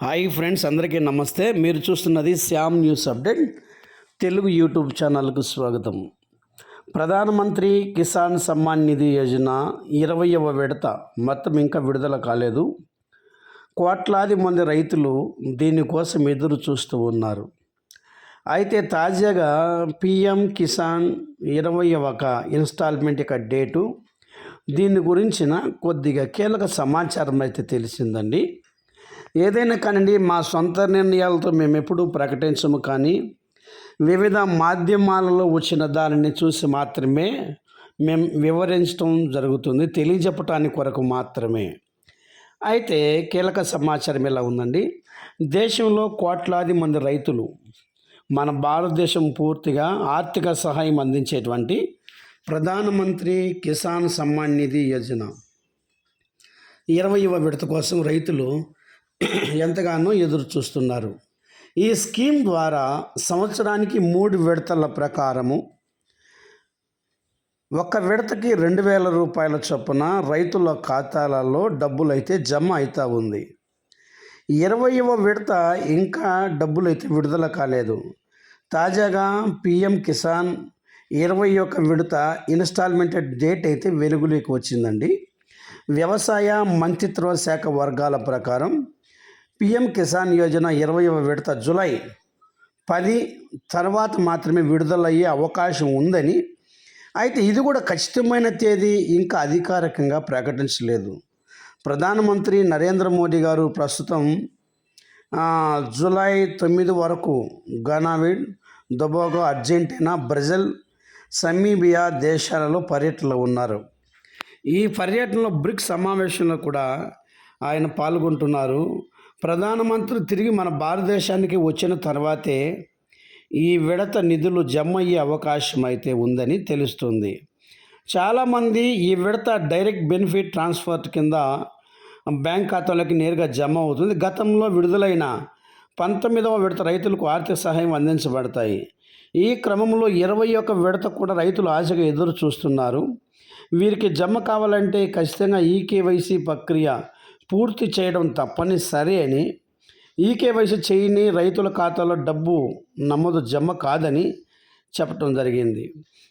Hi friends అందరికీ నమస్తే. మీరు చూస్తున్నది Shyam news update. Telugu YouTube ఛానల్కు స్వాగతం. ప్రధానమంత్రి కిసాన్ సమ్మాన్ నిధి యోజన ఇరవయవ విడత. మొత్తం ఇంకా విడుదల కాలేదు. కోట్లాది మంది రైతులు దీనికోసం ఎదురు చూస్తూ ఉన్నారు. అయితే తాజాగా పిఎం కిసాన్ ఇరవై ఒక ఇన్స్టాల్మెంట్ యొక్క డేటు. దీని గురించిన కొద్దిగా కీలక సమాచారం అయితే తెలిసిందండి. ఏదైనా కానివ్వండి మా సొంత నిర్ణయాలతో మేము ఎప్పుడూ ప్రకటించము కానీ వివిధ మాధ్యమాలలో వచ్చిన దానిని చూసి మాత్రమే మేము వివరించడం జరుగుతుంది తెలియజెప్పటానికి కొరకు మాత్రమే. అయితే కీలక సమాచారం ఇలా ఉందండి? దేశంలో కోట్లాది మంది రైతులు మన భారతదేశం పూర్తిగా ఆర్థిక సహాయం అందించేటువంటి ప్రధానమంత్రి కిసాన్ సమ్మాన్ నిధి యోజన. ఇరవైవ విడత కోసం రైతులు ఎంతగానో ఎదురు చూస్తున్నారు ఈ స్కీమ్ ద్వారా సంవత్సరానికి మూడు విడతల ప్రకారము ఒక విడతకి రెండు వేల రూపాయల చొప్పున రైతుల ఖాతాలలో డబ్బులు అయితే జమ అవుతూ ఉంది. ఇరవయవ విడత ఇంకా డబ్బులైతే విడుదల కాలేదు. తాజాగా పిఎం కిసాన్ ఇరవై ఒక విడత ఇన్స్టాల్మెంట్ డేట్ అయితే వెలుగులోకి వచ్చిందండి. వ్యవసాయ మంత్రిత్వ శాఖ వర్గాల ప్రకారం పిఎం కిసాన్ యోజన ఇరవై విడత జులై పది తర్వాత మాత్రమే విడుదలయ్యే అవకాశం ఉందని. అయితే ఇది కూడా ఖచ్చితమైన తేదీ ఇంకా అధికారికంగా ప్రకటించలేదు. ప్రధానమంత్రి నరేంద్ర మోడీ గారు ప్రస్తుతం జూలై తొమ్మిది వరకు గనావిడ్ దుబాగో అర్జెంటీనా బ్రెజిల్ సమీబియా దేశాలలో పర్యటనలో ఉన్నారు. ఈ పర్యటనలో బ్రిక్స్ సమావేశంలో కూడా ఆయన పాల్గొంటున్నారు. ప్రధానమంత్రి తిరిగి మన భారతదేశానికి వచ్చిన తర్వాతే ఈ విడత నిధులు జమ అయ్యే అవకాశం అయితే ఉందని తెలుస్తుంది. చాలామంది ఈ విడత డైరెక్ట్ బెనిఫిట్ ట్రాన్స్ఫర్ కింద బ్యాంక్ ఖాతాలోకి నేరుగా జమ అవుతుంది. గతంలో విడుదలైన పంతొమ్మిదవ విడత రైతులకు ఆర్థిక సహాయం అందించబడతాయి. ఈ క్రమంలో ఇరవై ఒక విడత కూడా రైతులు ఆశగా ఎదురు చూస్తున్నారు వీరికి జమ కావాలంటే ఖచ్చితంగా ఈ కేవైసీ ప్రక్రియ పూర్తి చేయడం తప్పనిసరి అని ఈ కేవైసీ చేయని రైతుల ఖాతాలో డబ్బు నమోదు జమ కాదని చెప్పడం జరిగింది.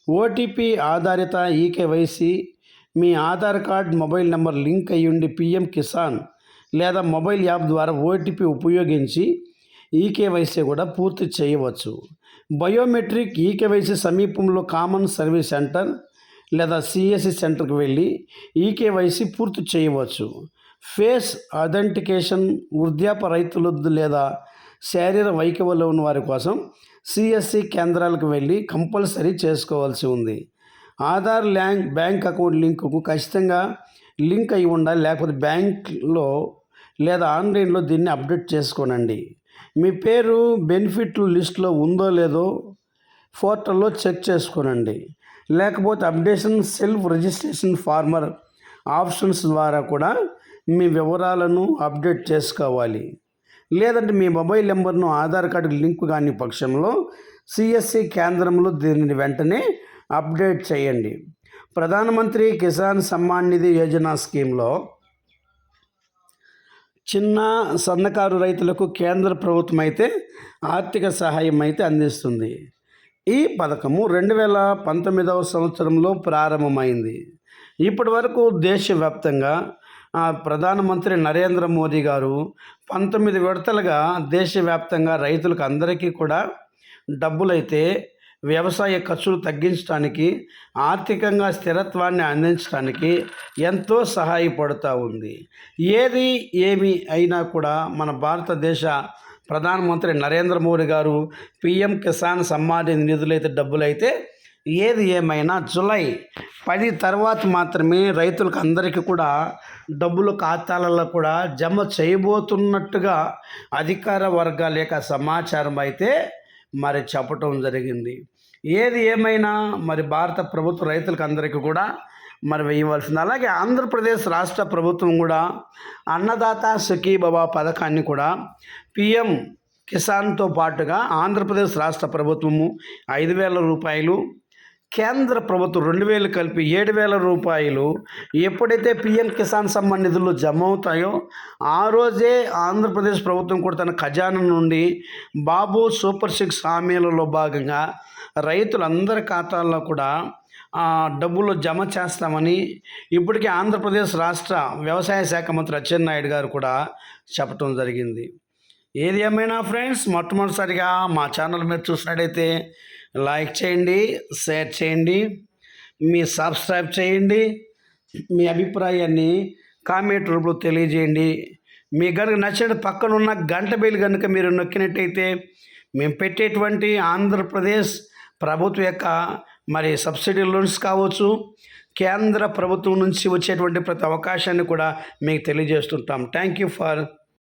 ఓటీపీ ఆధారిత ఈ కేవైసీ మీ Aadhaar card mobile number link అయ్యి ఉండి పిఎం కిసాన్ లేదా మొబైల్ యాప్ ద్వారా ఓటీపీ ఉపయోగించి ఈకేవైసీ కూడా పూర్తి చేయవచ్చు. బయోమెట్రిక్ ఈకేవైసీ సమీపంలో కామన్ సర్వీస్ సెంటర్ లేదా సిఎస్సి సెంటర్కి వెళ్ళి ఈకేవైసీ పూర్తి చేయవచ్చు. ఫేస్ అథెంటికేషన్ వృద్ధాప రైతులు లేదా శారీర వైకవలో ఉన్న వారి కోసం సిఎస్సి కేంద్రాలకు వెళ్ళి కంపల్సరీ చేసుకోవాల్సి ఉంది. ఆధార్ ల్యాంక్ బ్యాంక్ అకౌంట్ లింకుకు ఖచ్చితంగా లింక్ అయి ఉండాలి. లేకపోతే బ్యాంక్లో లేదా ఆన్లైన్లో దీన్ని అప్డేట్ చేసుకోనండి. మీ పేరు బెనిఫిట్లు లిస్ట్లో ఉందో లేదో పోర్టల్లో చెక్ చేసుకోనండి. లేకపోతే updation self registration farmer options ద్వారా కూడా మీ వివరాలను అప్డేట్ చేసుకోవాలి. లేదంటే మీ మొబైల్ నెంబర్ను ఆధార్ కార్డు లింక్ కాని పక్షంలో సిఎస్సి కేంద్రంలో దీనిని వెంటనే అప్డేట్ చేయండి. ప్రధానమంత్రి కిసాన్ సమ్మాన్ నిధి యోజన స్కీమ్లో చిన్న సన్నకారు రైతులకు కేంద్ర ప్రభుత్వం అయితే ఆర్థిక సహాయం అయితే అందిస్తుంది. ఈ పథకము రెండు వేల పంతొమ్మిదవ సంవత్సరంలో ప్రారంభమైంది. ఇప్పటి వరకు దేశవ్యాప్తంగా ప్రధానమంత్రి నరేంద్ర మోదీ గారు పంతొమ్మిది విడతలుగా దేశవ్యాప్తంగా రైతులకు అందరికీ కూడా డబ్బులైతే వ్యవసాయ ఖర్చులు తగ్గించడానికి ఆర్థికంగా స్థిరత్వాన్ని అందించడానికి ఎంతో సహాయపడుతూ ఉంది. ఏది ఏమి అయినా కూడా మన భారతదేశ ప్రధానమంత్రి నరేంద్ర మోడీ గారు పిఎం కిసాన్ సమ్మాన్ నిధులైతే డబ్బులైతే ఏది ఏమైనా జులై పది తర్వాత మాత్రమే రైతులకు అందరికీ కూడా డబ్బులు ఖాతాలలో కూడా జమ చేయబోతున్నట్టుగా అధికార వర్గాల యొక్క సమాచారం అయితే మరి చెప్పటం జరిగింది. ఏది ఏమైనా మరి భారత ప్రభుత్వ రైతులకు అందరికీ కూడా మరి వేయవలసింది. అలాగే ఆంధ్రప్రదేశ్ రాష్ట్ర ప్రభుత్వం కూడా అన్నదాత సుఖీబాబా పథకాన్ని కూడా పిఎం కిసాన్తో పాటుగా ఆంధ్రప్రదేశ్ రాష్ట్ర ప్రభుత్వము ఐదు వేల రూపాయలు కేంద్ర ప్రభుత్వం రెండు వేలు కలిపి ఏడు వేల రూపాయలు ఎప్పుడైతే పిఎం కిసాన్ సమ్మాన్ నిధులు జమ అవుతాయో ఆ రోజే ఆంధ్రప్రదేశ్ ప్రభుత్వం కూడా తన ఖజానా నుండి బాబు సూపర్ సిక్స్ హామీలలో భాగంగా రైతులందరి ఖాతాల్లో కూడా డబ్బులు జమ చేస్తామని ఇప్పటికే ఆంధ్రప్రదేశ్ రాష్ట్ర వ్యవసాయ శాఖ మంత్రి అచ్చెన్నాయుడు గారు కూడా చెప్పడం జరిగింది. ఏది ఏమైనా ఫ్రెండ్స్ మొట్టమొదటిసారిగా మా ఛానల్ మీరు చూసినట్టయితే లైక్ చేయండి షేర్ చేయండి మీ సబ్స్క్రైబ్ చేయండి మీ అభిప్రాయాన్ని కామెంట్ రూపంలో తెలియజేయండి. మీ కనుక నచ్చిన పక్కన ఉన్న గంట బిల్ కనుక మీరు నొక్కినట్టయితే మేము పెట్టేటువంటి ఆంధ్రప్రదేశ్ ప్రభుత్వం యొక్క మరి సబ్సిడీ లోన్స్ కావచ్చు కేంద్ర ప్రభుత్వం నుంచి వచ్చేటువంటి ప్రతి అవకాశాన్ని కూడా మీకు తెలియజేస్తుంటాం. Thank you for